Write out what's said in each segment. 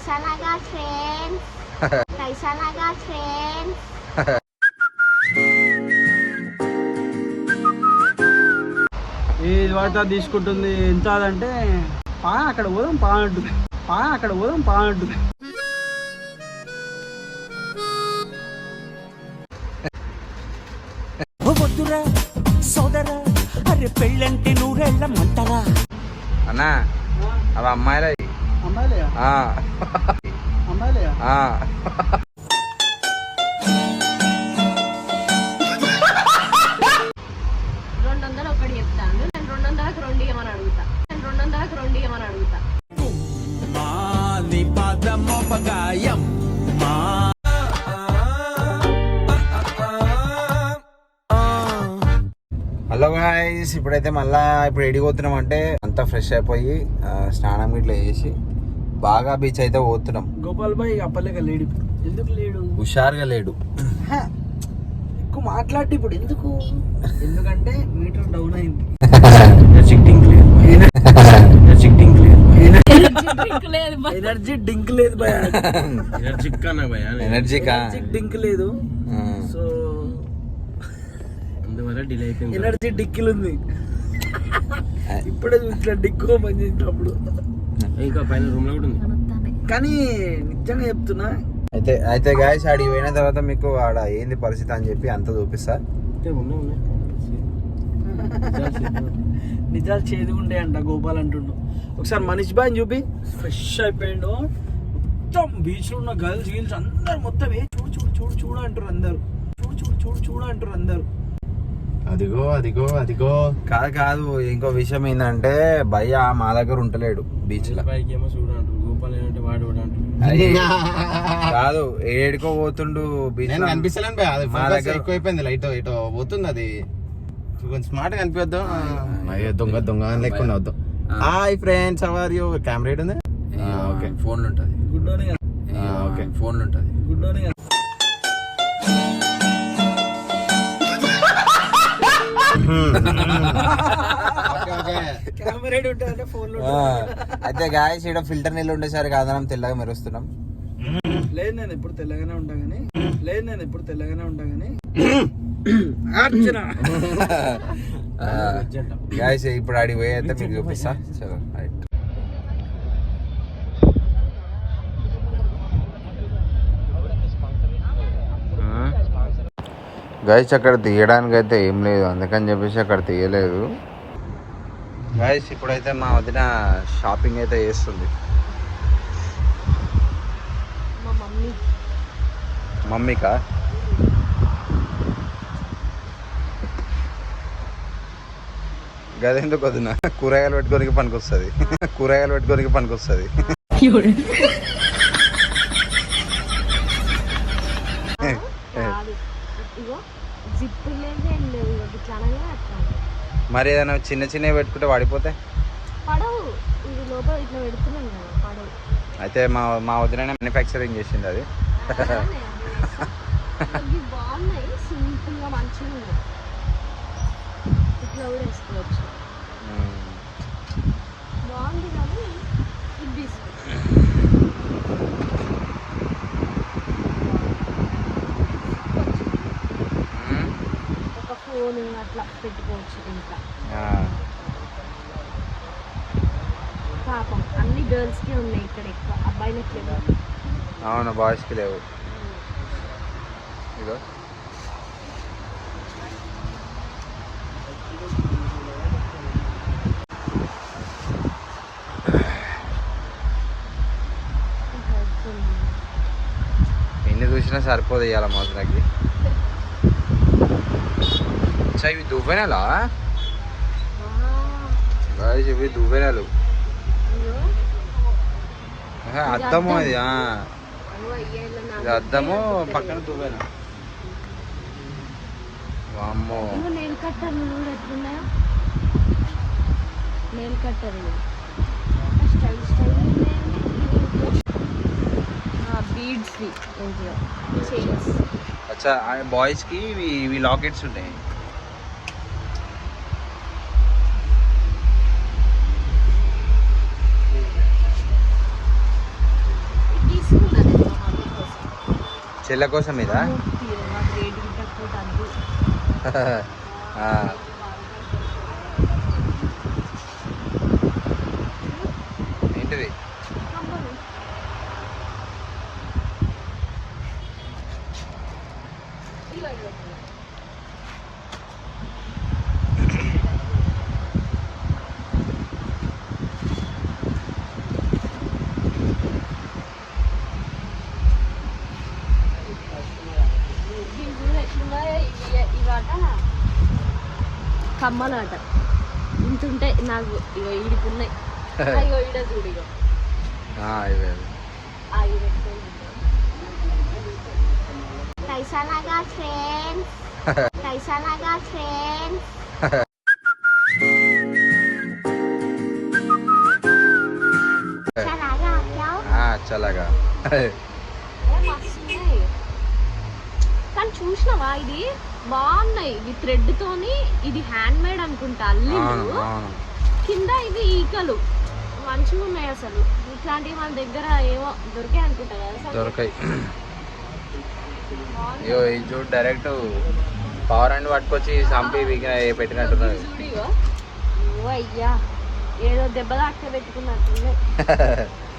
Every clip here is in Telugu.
నైసనగా ఫ్రెండ్స్ ఫ్రెండ్స్ తీసుకుంటుంది. ఎంత అంటే పా అక్కడ పోదాం పా పా అక్కడ పోదాం పా అంటుంది. వద్దురా సోదరా అరే పెళ్ళంటే నూరేళ్ళ మంటరా? అన్నా అవి అమ్మాయిలా అమ్మాయిలే ఆ, అమ్మాయిలే ఆ. రెండు వందలు ఒకటి చెప్తాను. నేను రెండు వందలకు రెండు ఇవ్వమని అడుగుతా. నేను రెండు వందలకు రెండు ఇవ్వమని అడుగుతా. మాది పదమోపగాయం మా హలో గాయస్ ఇప్పుడైతే మళ్ళా ఇప్పుడు ఎడిపోతున్నాం అంటే అంతా ఫ్రెష్ అయిపోయి స్నానం ఇట్లా చేసి బాగా బీచ్ అయితే పోతున్నాం. గోపాల్ బాయ్ అప్పలేక లేడు ఎందుకు లేడు? హుషారుగా లేడు. హ, ఎక్కువ మాట్లాడి ఇప్పుడు ఎందుకు? ఎందుకంటే మీటర్ డౌన్ అయింది. ఎనర్జీ డింక్ లేదు భయ ఎనర్జీ కా? డింక్ లేదు. సో ఎనర్జీ డిక్కిలు ఉంది ఇప్పుడే చూసిన డిక్కో పని చేసినప్పుడు. కానీ నిజంగా చెప్తున్నా అయితే అయితే గాయస్ ఆడికి పోయిన తర్వాత మీకు ఆడ ఏంది పరిస్థితి అని చెప్పి అంత చూపిస్తా. నిజాలు చేదుగుండే అంట గోపాల్ అంటుండు. ఒకసారి మనీష్ బాయ్ చూపి. ఫ్రెష్ అయిపోయిండు. మొత్తం బీచ్లో ఉన్న గర్ల్స్ గీల్స్ అందరు మొత్తం ఏ చూడు చూడు చూడు చూడు అంటారు అందరు. చూడు చూడు చూడు చూడు అంటారు అందరు. అదిగో అదిగో అదిగో. కాదు కాదు ఇంకో విషయం ఏంటంటే భయ్య మా దగ్గర ఉంటలేడు బీచ్లో కాదు ఏడుకో పోతుండు బీచ్ నేను కనిపిస్తలేను మా ఫోకస్ దగ్గర- ఎక్కువైపోయింది లైట్ ఇటు పోతుంది అది. కొంచెం స్మార్ట్ కనిపిద్దాం అయ్యో దొంగ దొంగ అని లెక్క వద్దాం. Hi friends our you camera ఉంది ఓకే. ఫోన్ ఉంటది. గుడ్డోని ఓకే. ఫోన్ ఉంటది. గుడ్డోని అయితే గాయస్ ఇక్కడ ఫిల్టర్ నీళ్ళు ఉండేసరికి ఆధారం తెల్లగా మెరుస్తున్నాం. లేదు నేను ఎప్పుడు తెల్లగానే ఉంటా కానీ లేదు నేను ఎప్పుడు తెల్లగానే ఉంటా కానీ గాయస్ ఇప్పుడు ఆడికి పోయి అయితే మీకు చూపిస్తా. చలో రైట్ గాయస్ అక్కడ తీయడానికి అయితే ఏం లేదు. అందుకని చెప్పేసి అక్కడ తీయలేదు. గాయస్ ఇప్పుడైతే మా వదిన షాపింగ్ అయితే చేస్తుంది. మమ్మీకా? గదెందుకు వదిన? కూరగాయలు పెట్టుకోనికి పనికొస్తుంది. కూరగాయలు పెట్టుకోనికి పనికొస్తుంది కాదు ఇగో జిప్పు లేదు ఏం లేవు ఇగో ఇట్లా అనగా అట్లా మరి ఏదైనా చిన్న చిన్నవి పెట్టుకుంటే వాడిపోతే పడవు. ఇది లోపల ఇట్లా పెడుతున్నాం కదా పడవు. అయితే మా మా వదిన మ్యానుఫ్యాక్చరింగ్ చేసింది అది. బాగున్నాయి మంచిగా ఇట్లా కూడా వేసుకోవచ్చు బాగుంది కానీ ఇది తీసుకో ఫోన్ అట్లా పెట్టుకోవచ్చు ఇంకా ఆ, పాపం అన్ని గర్ల్స్కి ఉన్నాయి ఇక్కడ ఎక్కువ అబ్బాయిలకి లేవు. అవును బాయ్స్కి లేవు. ఇదో ఎన్ని చూసినా సరిపోదు ఇవాళ మోసలకి చా ఇవి దువ్వెనలా Guys, ఇవి దువ్వెనలు ఆహా, అద్దము అది అద్దము పక్కన దువ్వెన వామ్మో నెయిల్ కట్టర్ కూడా ఎట్లున్నాయో nail cutter style style beads అచ్చా బాయ్స్కి ఇవి ఇవి లాకెట్స్ ఉంటాయి చెల్లె కోసం మీద ఏంటిది? ఇలా ఇలా. దీని చూడు ఎట్లున్నాయో ఇవి- ఇవాట కమ్మలాట ఇంత ఉంటాయి నాకు ఇగో ఈడికున్నాయి అయ్యో ఈడ చూడు ఇగో ఆ, ఇవే ఇవే. ఆగి పెట్టుకోండి कैसा लगा फ्रेंड्स कैसा लगा फ्रेंड्स अच्छा लगा क्या ఆ, చల్లగా ఏ, మస్తున్నాయి. కానీ చూసినావా ఇది బాగున్నాయి. ఇది థ్రెడ్ తోని ఇది హ్యాండ్ మేడ్ అనుకుంటా అల్లిండు కింద ఇవి ఈకలు. మంచిగా ఉన్నాయి అసలు. ఇట్లాంటివి మన దగ్గర ఏమో దొరికాయి అనుకుంటా కదా. దొరకాయి. చూడు డైరెక్ట్ పవర్ అండ్ పట్టుకొచ్చి ఇగో. ఓ అయ్యా ఏదో దెబ్బ దాకా పెట్టుకున్నట్టుంది.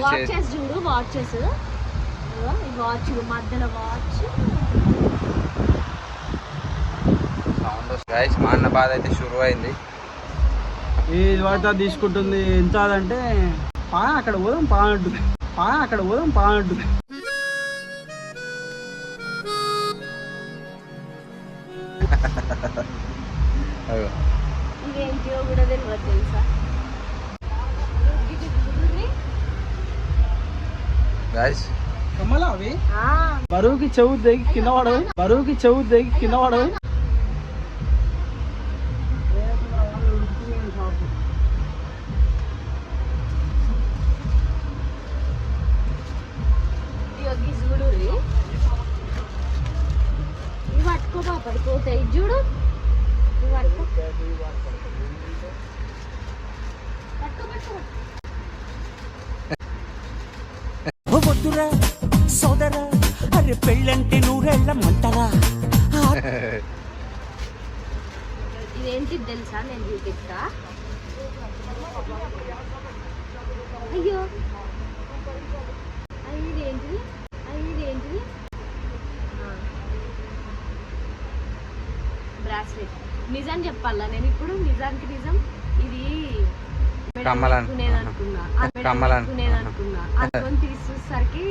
వాచెస్ చూడు వాచెస్ ఈ వాచ్ మధ్యలో వాచ్. సౌండ్ గైస్ మా అన్న బాధ అయితే షురు అయింది ఏది పడితే తీసుకుంటుంది ఎంత అదంటే పా అక్కడ పోదాం పా అంటుంది పా అక్కడ పోదాం పా అంటుంది ఇవేంటియో కూడా తెలియదు తెలుసా ఇది చూడుర్రి. గైస్ కమ్మలా అవి ఆ, బరువుకి చెవు దిగి కింద పడవు బరువుకి చెవు దిగి కింద పడవు ఇగో గి చూడుర్రి. ఇవి పట్టుకో పాప పోతాయి ఇది చూడు ఇవి పట్టుకో పట్టుకో పట్టుకో ఓ వద్దురా సోదరా అరే పెళ్ళంటే నూరెళ్ళ మంటరా? ఇదేంటి తెలుసా? నేను చూపిస్తా. అయ్యో. అయ్యి ఇదేంటిది? ఇదేంటిది? బ్రాస్లెట్ నిజం చెప్పాలా? నేను ఇప్పుడు నిజానికి నిజం. ఇది కమ్మలు అనుకునేది అనుకున్నా కమ్మలు అనుకునేది అనుకున్నా అనుకొని తీసేసరికి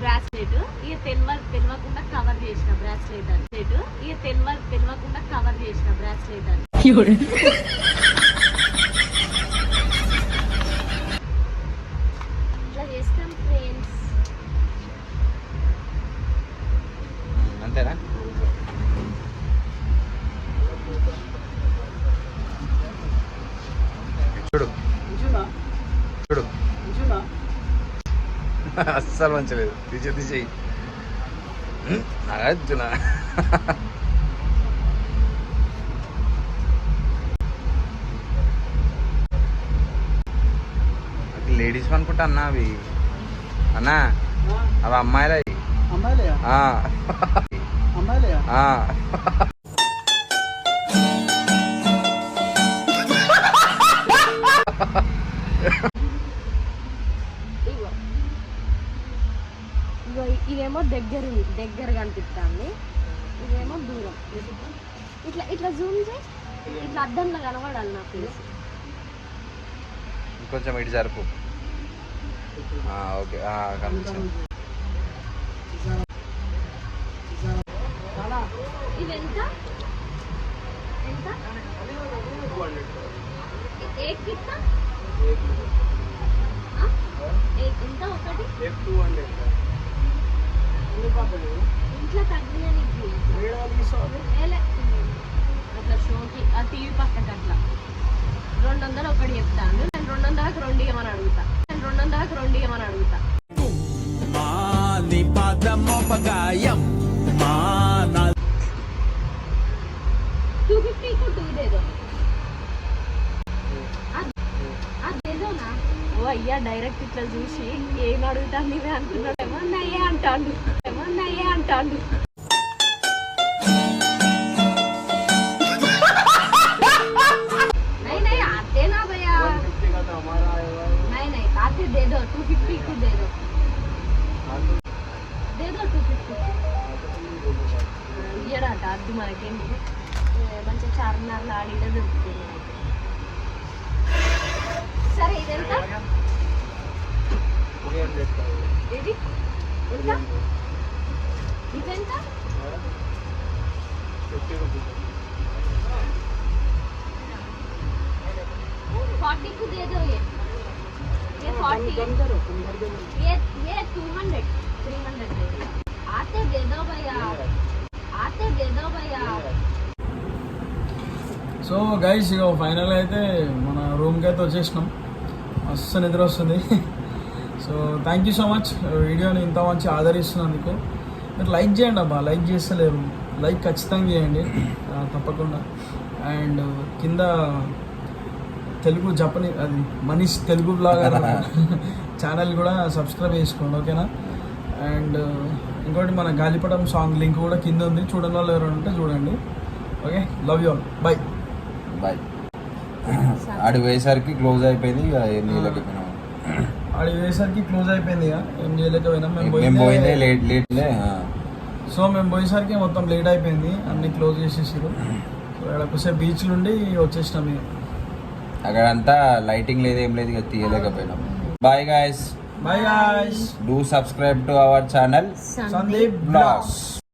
బ్రాస్లెట్. ఇక తెలియ తెలియకుండా కవర్ చేసిన బ్రాస్లెట్ సెట్ ఇక తెలియ తెలియకుండా కవర్ చేసిన బ్రాస్లెట్ అని ఇట్లా చేస్తాం ఫ్రెండ్స్. అంతేనా? చూడు. చూడు అస్సలు మంచలేదు. తీసే తీసేయి నాగార్జున? లేడీస్ అనుకుంటా అన్న అవి. అన్నా అవి అమ్మాయిలే అమ్మాయిలే ఇదేమో దగ్గర ఉంది దగ్గర కనిపిస్తుంది. ఇదేమో దూరం. ఇట్లా ఇట్లా జూమ్ చేయి. ఇట్లా అద్దంలో కనబడాలి నా ఫేస్ ఇంకొంచెం ఇటు జరుపు ఆ, ఓకే. ఆ, కనిపించింది. ఇది ఎంత? ఏ ఒకటి? ఇంట్లో తగ్గిన నీకు ఏలే. అట్లా షోకి ఆ టీవీ అట్లా. రెండు వందలు ఒకటి చెప్తాను. నేను రెండు వందలకు రెండు ఇవ్వమని అడుగుతా. నేను రెండు వందలకు రెండు ఇవ్వమని అడుగుతా. మాని పాదమోపగాయం మా టూ ఫిఫ్టీ టూ ఇదేదో. అద్- అదేదోనా? ఓ అయ్యా డైరెక్ట్ ఇట్లా చూసి ఏం అడుగుతా నీవే అనుకున్నాడేమో నయ్యే అంటాడు. ఏమో నయ్యే అంటాడు नहीं नहीं आते ना भैया नहीं नहीं आते दे दो टू फिफ्टी को दे दो दे दो टू फिफ्टी ఇయ్యడాట అద్దు మనకేంటి ఏ, మంచిగా చార్మినార్లో ఆడితే దొరుకుతుంది మనకి. సరే ఇదెంత ఇది ఎంత ఇదెంత फोर्टी को दे दो ये ये फोर्टी ये ये टू हंड्रेड थ्री हंड्रेड दे दो आते दे दो भैया आते दे दो भैया సో గైస్ ఇక ఫైనల్ అయితే మన రూమ్కి అయితే వచ్చేసినాం మస్తు నిద్ర వస్తుంది so thank you so much వీడియోని ఇంత మంచి ఆదరిస్తున్నందుకు మీరు లైక్ చేయండి అబ్బా లైక్ చేస్తలేరు. లైక్ ఖచ్చితంగా చేయండి. తప్పకుండా. అండ్ కింద తెలుగు జపనీ అది మనీష్ తెలుగు బ్లాగర్ ఛానల్ కూడా సబ్స్క్రైబ్ చేసుకోండి ఓకేనా? అండ్ ఇంకోటి మన గాలిపటం సాంగ్ లింక్ కూడా కింద ఉంది. చూడని వాళ్ళు ఎవరైనా ఉంటే చూడండి. Okay? Love you all bye boy ఆడి పోయేసరికి క్లోజ్ అయిపోయింది ఇక ఏం ఆడి వేసరికి క్లోజ్ అయిపోయింది ఇక. ఏం చేయలేకపోయినాం మేము మేము పోయిందే లేట్ లేట్లే సో మేము పోయేసరికి మొత్తం లేట్ అయిపోయింది. అన్ని క్లోజ్ చేసేసారు సో ఇక్కడ కొద్దిసేపు బీచ్ నుండి వచ్చేసినాం ఇక. అక్కడంతా లైటింగ్ లేదు ఏం లేదు ఇక తీయలేకపోయినాం. Bye guys bye guys do subscribe to our channel Sandeep blogs